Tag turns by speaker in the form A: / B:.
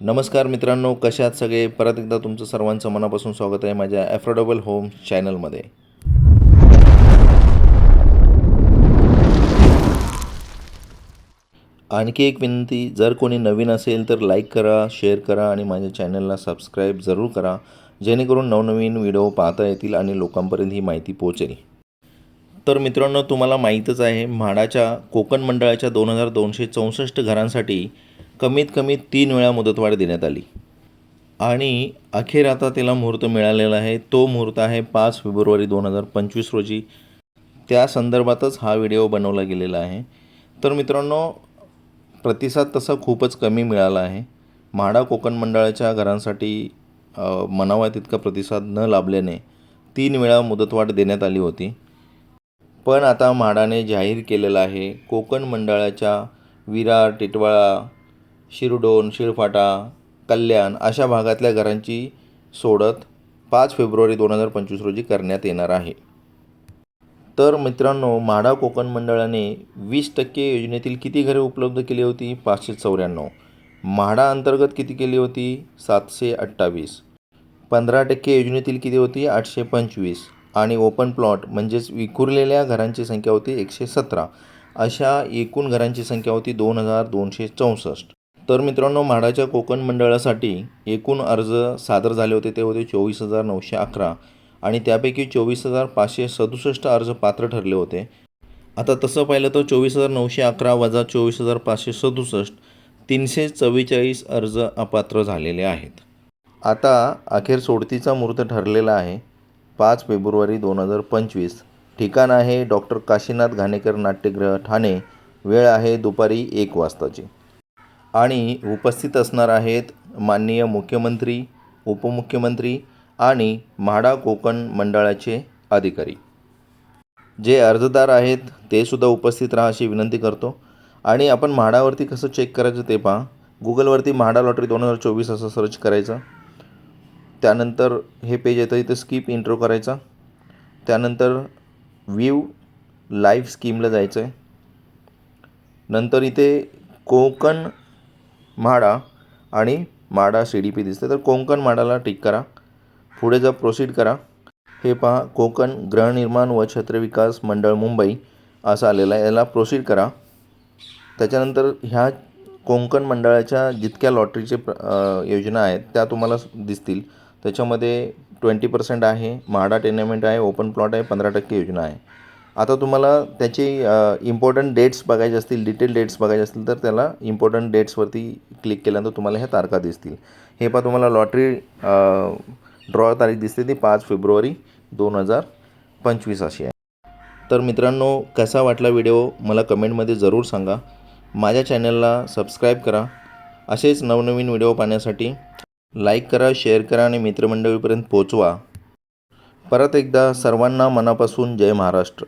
A: नमस्कार मित्रांनो कशा आहात सगळे? परत एकदा तुमचं सर्वांचं मनापासून स्वागत आहे माझ्या ॲफोर्डेबल होम चॅनलमध्ये आणखी एक विनंती जर कोणी नवीन असेल तर लाईक करा शेअर करा आणि माझ्या चॅनलला सबस्क्राईब जरूर करा जेणेकरून नवनवीन व्हिडिओ पाहता येतील आणि लोकांपर्यंत ही माहिती पोहोचेल. तर मित्रांनो तुम्हाला माहीतच आहे म्हाडाच्या कोकण मंडळाच्या दोन हजार दोनशे चौसष्ट घरांसाठी कमीत कमी तीन वेळा मुदतवाढ देण्यात आली. आणि अखेर आता त्याला मुहूर्त मिळालेला आहे. तो मुहूर्त आहे पाच फेब्रुवारी दोन हजार पंचवीस रोजी. त्या संदर्भातच हा व्हिडिओ बनवला गेलेला आहे. तर मित्रांनो प्रतिसाद तसा खूपच कमी मिळाला आहे. म्हाडा कोकण मंडळाच्या घरांसाठी मनावा म्हणावा तितका प्रतिसाद न लाभल्याने तीन वेळा मुदतवाढ देण्यात आली होती. पण आता म्हाडाने जाहीर केलेलं आहे कोकण मंडळाच्या विरार टिटवाळा शिरडोन शिळफाटा कल्याण अशा भागातल्या घरांची सोडत पाच फेब्रुवारी दोन हजार पंचवीस रोजी करण्यात येणार आहे. तर मित्रांनो म्हाडा कोकण मंडळाने वीस टक्के योजनेतील किती घरे उपलब्ध केली होती? पाचशे चौऱ्याण्णव. म्हाडा अंतर्गत किती केली होती? सातशे अठ्ठावीस. पंधरा टक्के योजनेतील किती होती? आठशे पंचवीस. आणि ओपन प्लॉट म्हणजेच विखुरलेल्या घरांची संख्या होती एकशे सतरा. अशा एकूण घरांची संख्या होती दोन हजार दोनशे चौसष्ट. तर मित्रांनो म्हाडाच्या कोकण मंडळासाठी एकूण अर्ज सादर झाले होते. ते होते चोवीस हजार नऊशे अकरा आणि त्यापैकी चोवीस हजार पाचशे सदुसष्ट अर्ज पात्र ठरले होते. आता तसं पाहिलं तर चोवीस हजार नऊशे अकरा वजा चोवीस हजार पाचशे सदुसष्ट तीनशे चव्वेचाळीस अर्ज अपात्र झालेले आहेत. आता अखेर सोडतीचा मुहूर्त ठरलेला आहे. पाच फेब्रुवारी दोन हजार पंचवीस ठिकाण आहे डॉक्टर काशीनाथ घाणेकर नाट्यगृह ठाणे. वेळ आहे दुपारी एक वाजताची. आणि उपस्थित असणार आहेत माननीय मुख्यमंत्री उपमुख्यमंत्री आणि म्हाडा कोकण मंडळाचे अधिकारी. जे अर्जदार आहेत ते सुद्धा उपस्थित राहा अशी विनंती करतो. आणि आपण म्हाडावरती कसं चेक करायचं ते पहा. गुगलवरती म्हाडा लॉटरी दोन हजार चोवीस असं सर्च करायचं. त्यानंतर हे पेज येतं इथं स्किप इंट्रो करायचा. त्यानंतर व्ह्यू लाईव्ह स्कीमला जायचं आहे नंतर इथे कोकण म्हाडा आणि माडा सी डी पी दिसते तर कोकण माडाला टिक करा. पुढे जर प्रोसीड करा. हे पहा कोकण गृहनिर्माण व छत्रविकास मंडळ मुंबई असं आलेलं आहे. याला प्रोसीड करा. त्याच्यानंतर ह्या कोंकण मंडळाच्या जितक्या लॉटरीचे प्र योजना आहेत त्या तुम्हाला दिसतील. त्याच्यामध्ये ट्वेंटी पर्सेंट आहे म्हाडा टेनमेंट आहे ओपन प्लॉट आहे पंधरा टक्के योजना आहे. आता तुम्हाला त्याची इम्पॉर्टंट डेट्स बघायचे असतील डिटेल डेट्स बघायचे असतील तर त्याला इम्पॉर्टंट डेट्सवरती क्लिक केल्यानंतर तुम्हाला ह्या तारखा दिसतील. हे पहा तुम्हाला लॉटरी ड्रॉ तारीख दिसते ती पाच फेब्रुवारी दोन हजार पंचवीस अशी आहे. तर मित्रांनो कसा वाटला व्हिडिओ मला कमेंटमध्ये जरूर सांगा. माझ्या चॅनलला सबस्क्राईब करा. असेच नवनवीन व्हिडिओ पाहण्यासाठी लाईक करा शेअर करा आणि मित्रमंडळीपर्यंत पोचवा परत एकदा सर्वांना मनापासून जय महाराष्ट्र.